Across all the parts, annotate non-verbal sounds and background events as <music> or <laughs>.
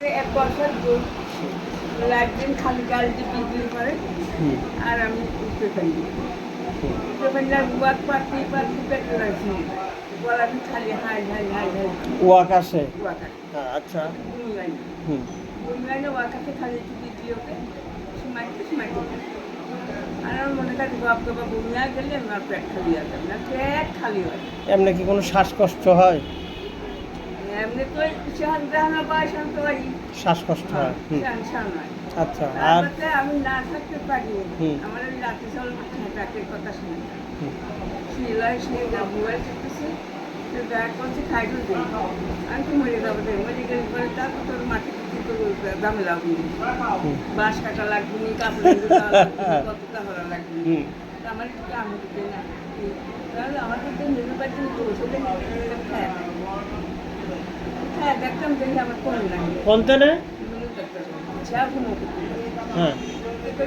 এক বছর একদিন খালি গাল দিয়ে বিক্রি করে আর আমি উঠতে পারি। উঠতে না পেটে আমি খালি হাই হাই হাই হাই। ও আকাশে গুয়াকা হ্যাঁ, আচ্ছা। হুম। ওয়াকাকে খালি একটু বিক্রি ওকে এমনি কি কোনো শ্বাসকষ্ট হয়? শ্বাসকষ্ট হয় হয় আচ্ছা আর? আমি না থাকতে পারি। আমার ওই রাতে চল ডাকের কথা শুনে। শিলাই সে মোবাইল করতেছে তো ব্যাগ করছে খাইতে দিই। আমি তো মরে যাব মরে গেলে পরে তারপর তোর মাটি দামে লাগবে বাঁশ কাটা লাগবে নি কাপড় কত টাকা লাগবে। <laughs> আমার একটু আমি দিতে না তাহলে আমার তো নিজের বাড়িতে ওষুধে খায় হ্যাঁ দেখতাম দেখি আমার কম লাগে। কোন তেনে যা ঘুমো হ্যাঁ।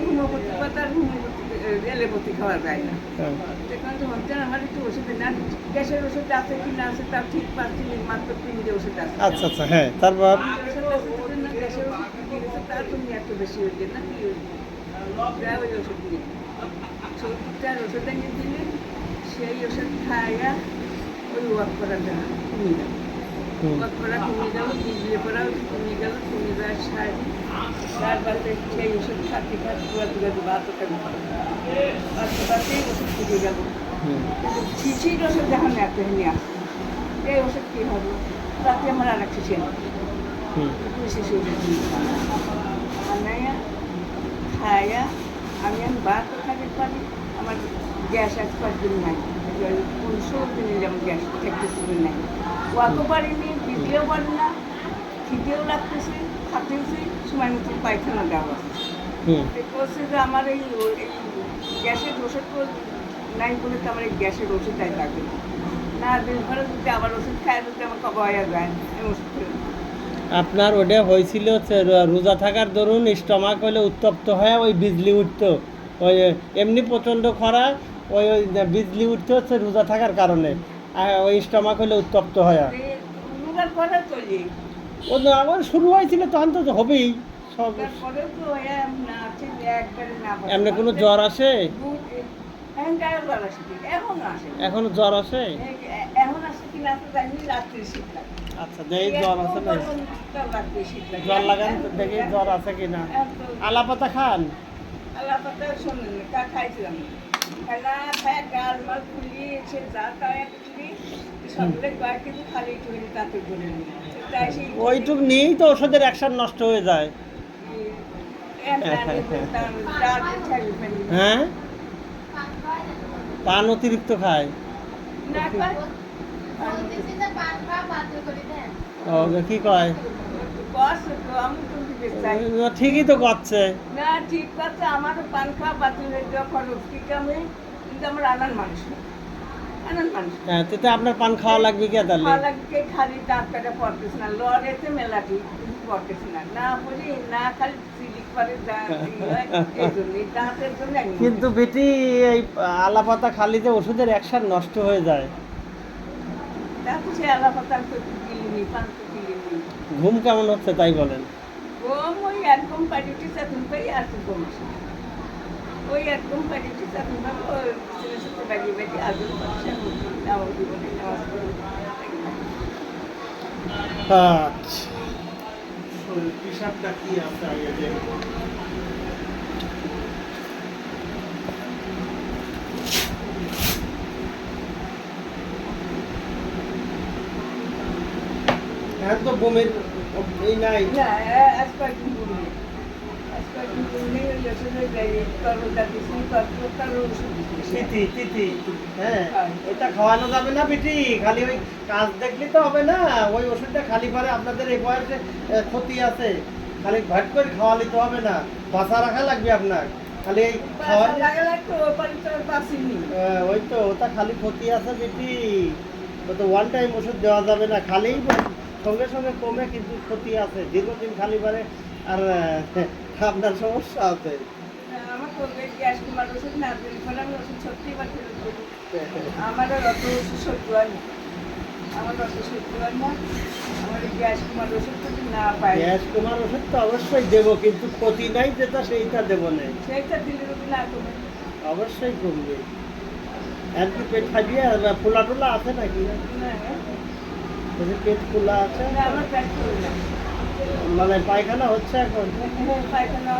ঘুমো করতে পারে তার ঘুমো করতে রেলে ভর্তি খাওয়া যায় না। হ্যাঁ, সেখানে তো আমার একটু ওষুধ না গ্যাসের ওষুধ আছে কি না আছে ঠিক মাত্র তিনটে ওষুধ আছে। আচ্ছা আচ্ছা হ্যাঁ তারপর? ওষুধ না গ্যাসের ওষুধ দিয়েছে তার তুমি এত বেশি হয়েছে না কি হয়েছে যা ওই ওষুধ দিয়ে। সত্তরটার ওষুধ এনে দিলে সেই ওষুধ খাইয়া ওই ওয়াক করা যায় কমিয়ে করা কমিয়ে গেল বিজলি করা কমিয়ে গেল কমিয়ে যাওয়ার সার তারপরে সেই ওষুধ খাতে খাতে পুরা দুটো ভাত ওখানে বাচ্চা বাচ্চাই ওষুধ ফুটে গেল। শিশির ওষুধ যখন এত নিয়ে আসে এই ওষুধ কী হবে রাতে আমার আর একটা শিশু ওষুধ আনাইয়া খাইয়া আমি আমি ভাত খাইতে পারি আমার গ্যাস এক দিন নাই। পনেরোশো দিনে যেমন গ্যাস থাকতে নাই। ওয়াকও পারিনি বিজলিও পারি না খিদেও লাগতেছে খাতেছি সময় মতো পায়খানা দেওয়া বলছে যে আমার এই গ্যাসের ওষুধ নাই বলে তো আমার এই গ্যাসের ওষুধটাই লাগবে না দিন যদি আবার ওষুধ খায় যদি আমার কবে যায়। আমি ওষুধ আপনার ওটা হয়েছিল রোজা থাকার দরুন স্টমাক হলে উত্তপ্ত হয়ে ওই বিজলি উঠতো। ওই এমনি প্রচণ্ড খরা ওই ওই বিজলি উঠতে হচ্ছে রোজা থাকার কারণে। ওই স্টমাক হলে উত্তপ্ত হয়। এই রোজার পরে চলি ও তো আবার শুরু হয়েছিল তখন তো হবেই। সব তো হয়ে। এমনি কোনো জ্বর আসে? দু- এখন জ্বর আসে? এখন আসে তো জানি রাত্রে শীত লাগে। আচ্ছা যেই জ্বর আছে না। জ্বর লাগান দেখি জ্বর আছে কিনা আলাপাতা খান? পাতা শোনেন খাইছিলাম। খানা খায় গাল মাল ফুলিয়ে যা খায় ওইটুক নিয়েই তো ওষুধের অ্যাকশন নষ্ট হয়ে যায়। হ্যাঁ? পান অতিরিক্ত খায়। ও কি কয়? ঠিকই তো করছে। না ঠিক কথা আমার পান খাওয়া বাতিল হয়ে খরচ ঠিক আমি কিন্তু আমার আনার মানুষ। হ্যাঁ তো আপনার পান খাওয়া লাগবে কি তাহলে? লাগবে খালি দাঁত কাটা পড়তেছে না লড়েতে মেলাটি কিন্তু না। না পড়ি না খালি কিন্তু বেটি এই আলাপাতা খালি যে ওষুধের অ্যাকশন নষ্ট হয়ে যায়। ঘুম কেমন হচ্ছে তাই বলেন? ঘুম ওই একদম এখন পাই আর ঘুম ওই একদম পাই ওই ছেলে সাথে বাড়ি বাড়ি আগুন পাচ্ছে আমার জীবনে নামাজ পড়ি আচ্ছা হিসাবটা কি দেখুন। হ্যাঁ বমির এই নাই না আজ হ্যাঁ হ্যাঁ। এটা খাওয়ানো যাবে না বেটি খালি ওই কাজ দেখলে তো হবে না। ওই ওষুধটা খালি পরে আপনাদের এই বয়সে ক্ষতি আছে। খালি ভাট করে খাওয়ালে তো হবে না। বাসা রাখা লাগবে আপনার। খালি এই খাওয়া ওই তো ওটা খালি ক্ষতি আছে বেটি। তো ওয়ান টাইম ওষুধ দেওয়া যাবে না। খালি সঙ্গে সঙ্গে কমে কিন্তু ক্ষতি আছে। দীর্ঘদিন খালি পারে। আর আপনার সমস্যা আছে? আমার অত ওষুধ সহ্য হয় না। আমার অত সহ্য হয় না। আমার গ্যাস কুমার ওষুধ যদি না গ্যাস কমার ওষুধ তো অবশ্যই দেবো কিন্তু ক্ষতি নাই যেটা সেইটা দেবো না। অবশ্যই কমবে। আর কি পেট ফাটিয়ে ফোলা টোলা আছে নাকি? পেট খোলা আছে। আমার পেট মানে পায়খানা হচ্ছে এখন? পায়খানা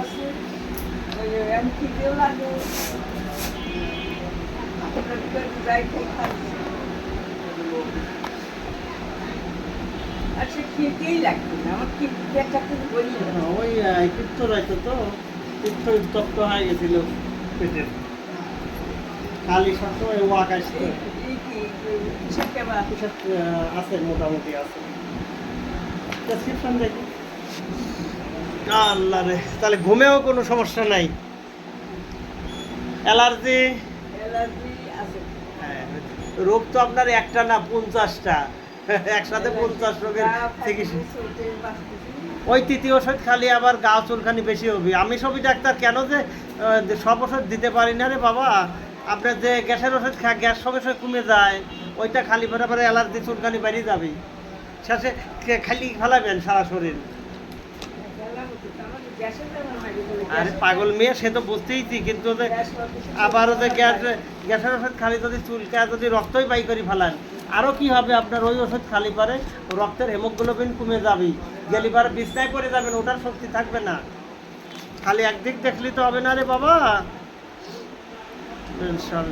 খেতেই লাগবে না। আমার কি বলি না ওই পিত্ত রয়েছে তো। পিত্ত উত্তপ্ত হয়ে গেছিল পেটের। খালি সবসময় ওয়াক আসছে। আছে মোটামুটি আছে। প্রেসক্রিপশন দেখি। আল্লাহ রে তাহলে ঘুমেও কোনো সমস্যা নাই। অ্যালার্জি? অ্যালার্জি রোগ তো আপনার একটা না পঞ্চাশটা। একসাথে পঞ্চাশ রোগের চিকিৎসা। ওই তৃতীয় ওষুধ খালি আবার গা চুলখানি বেশি হবে। আমি সবই ডাক্তার কেন যে সব ওষুধ দিতে পারি না রে বাবা? আপনার যে গ্যাসের ওষুধ খা গ্যাস সঙ্গে সঙ্গে কমে যায়। ওইটা খালি পরে পরে অ্যালার্জি চুলখানি বেরিয়ে যাবে শেষে খালি ফেলাবেন সারা শরীর গেলাম তো, আমার গ্যাসের তেমন হয় না, বলে আরে পাগল মেয়ে সে তো বুঝতেইছি কিন্তু অফিসে যে গ্যাস গ্যাসের ওষুধ খালি যদি চুলকা যদি রক্তই বাই করে ফেলান আরও কি হবে আপনার? ওই ওষুধ খালি পারে রক্তের হেমোগ্লোবিন কমে যাবে গেলি পারে বিছনায় পড়ে যাবেন ওটার শক্তি থাকবে না। খালি একদিক দেখলি তো হবে না রে বাবা। টেনশন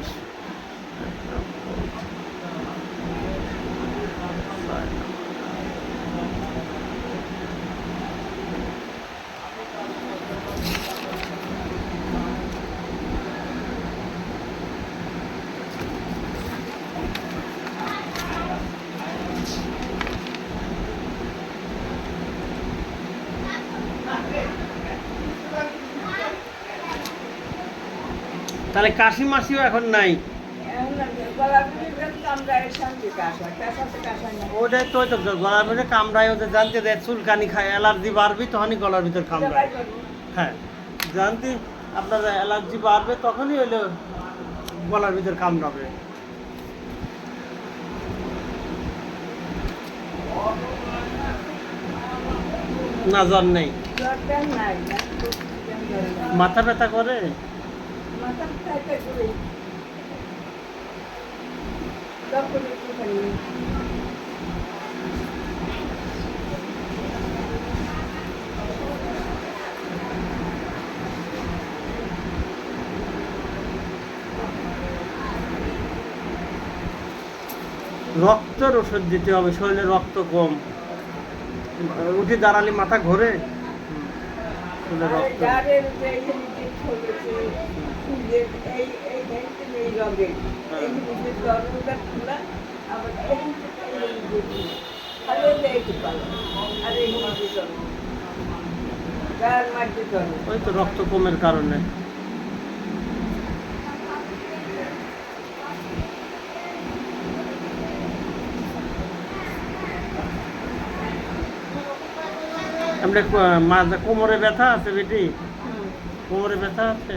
তাহলে কাশি মাসিও এখন নাই। ওটাই তো গলার ভিতরে কামড়ায়, ওদের চুলকানি খায়, অ্যালার্জি বাড়বি, তখনই গলার ভিতর কামড়ায় হ্যাঁ অ্যালার্জি বাড়বে, তখনই হইল গলার কামড়াবে না, জ্বর নাই। মাথা ব্যথা করে রক্তের ওষুধ দিতে হবে শরীরে রক্ত কম। উঠে দাঁড়ালে মাথা ঘোরে? রক্ত এই এই এই রঙের। এই খোলা, আবার এই পালো, আর এই। ওই তো রক্ত কমের কারণে মাথা কোমরে ব্যথা আছে বেটি কোমরে ব্যথা আছে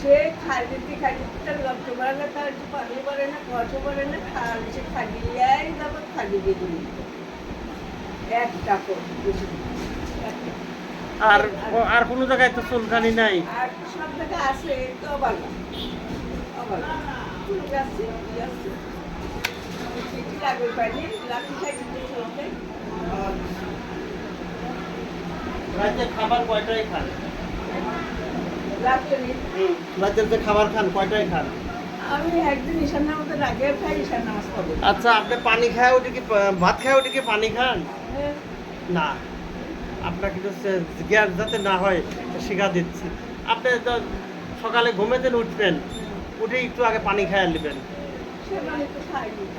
সে খাইতে খাইতে তার রক্ত বাড়ালে তার একটু পানি পড়ে না কষ্ট পড়ে না খালি সে খালিয়াই যাব খালি দিয়ে করে বেশি না। একটা। আর আর কোনো জায়গায় তো চুলকানি নাই আর সব জায়গায় আছে তো অবালা অবালা ফুল গাছে কি আছে চিঠি লাগবে পাইনি লাঠি খাইতে চলতে রাতে খাবার কয়টায় খান? রাতের যে খাবার খান কয়টায় খান? আমি একদিন ঈশান নামাজে আগে খাই ঈশান নামাজ পড়ে। আচ্ছা আপনি পানি খায় ওটি কি ভাত খায় ওটি কি পানি খান? হ্যাঁ, না। আপনার কিন্তু গ্যাস যাতে না হয় শিখা দিচ্ছি। আপনি তো সকালে ঘুমেতেন উঠবেন উঠে একটু আগে পানি খাইয়া নেবেন।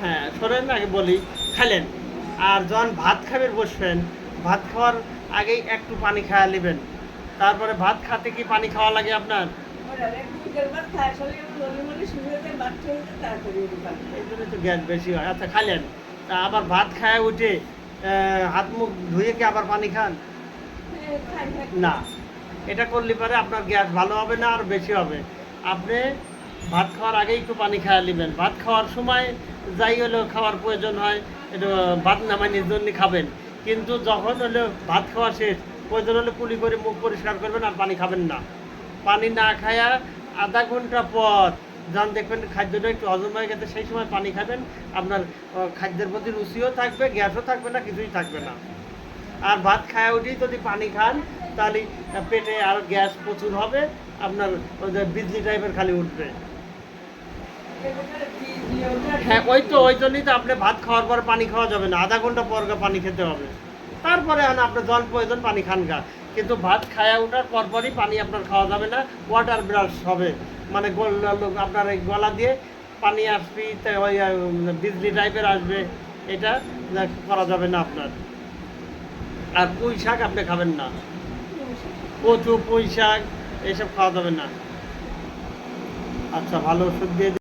হ্যাঁ শোনেন আগে বলি খাইলেন। আর যখন ভাত খাবেন বসবেন ভাত খাওয়ার আগেই একটু পানি খাওয়া নেবেন। তারপরে ভাত খাতে কি পানি খাওয়া লাগে আপনার? গ্যাস বেশি হয়। আচ্ছা খাইলেন। তা আবার ভাত খায় উঠে হাত মুখ ধুয়ে কি আবার পানি খান? না। এটা করলে পরে আপনার গ্যাস ভালো হবে না, আর বেশি হবে। আপনি ভাত খাওয়ার আগে একটু পানি খাওয়া নেবেন। ভাত খাওয়ার সময় যাই হলেও খাওয়ার প্রয়োজন হয়, একটু ভাত নামানির জন্য খাবেন। কিন্তু যখন হলো ভাত খাওয়া শেষ, প্রয়োজন হলে কুলি করে মুখ পরিষ্কার করবেন আর পানি খাবেন না। পানি না খায়া আধা ঘণ্টা পর যখন দেখবেন খাদ্যটা একটু হজম হয়ে গেছে, সেই সময় পানি খাবেন। আপনার খাদ্যের প্রতি রুচিও থাকবে, গ্যাসও থাকবে না, কিছুই থাকবে না। আর ভাত খায় উঠেই যদি পানি খান, তাহলে পেটে আর গ্যাস প্রচুর হবে, আপনার বিজলি টাইপের খালি উঠবে। হ্যাঁ ওই তো, ওই জন্যই তো আপনি ভাত খাওয়ার পর পানি খাওয়া যাবে না। আধা ঘণ্টা পর পানি খেতে হবে। তারপরে আপনার জল প্রয়োজন, পানি খান গা। কিন্তু ভাত খায়া ওঠার পরপরই পানি আপনার খাওয়া যাবে না ওয়াটার ব্রাশ হবে। মানে আপনার এই গলা দিয়ে পানি আসবি ওই বিজলি টাইপের আসবে। এটা করা যাবে না আপনার। আর পুঁই শাক আপনি খাবেন না। কচু, পুঁই শাক, এসব খাওয়া যাবে না। আচ্ছা ভালো ওষুধ দিয়ে